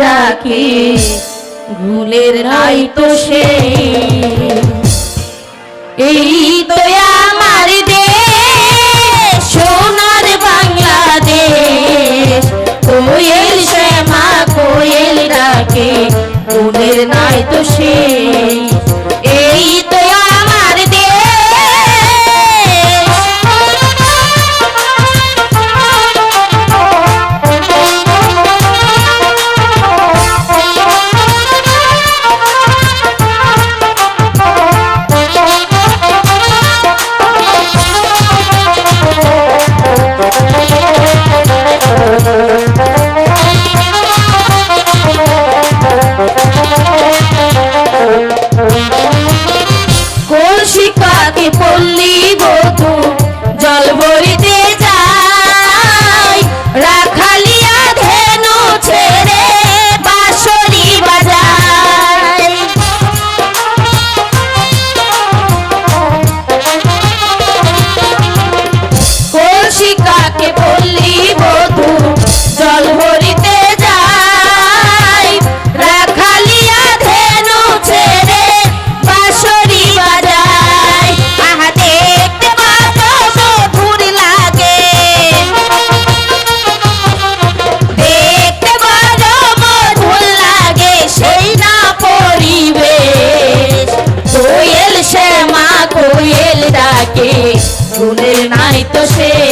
ডাকে, ভুলের নাই তো সে এই তো আমার দে সোনার বাংলাদেশ। কোয়েল শ্যামা, কোয়েল ডাকে, ভুলের নাই তো সে তো সে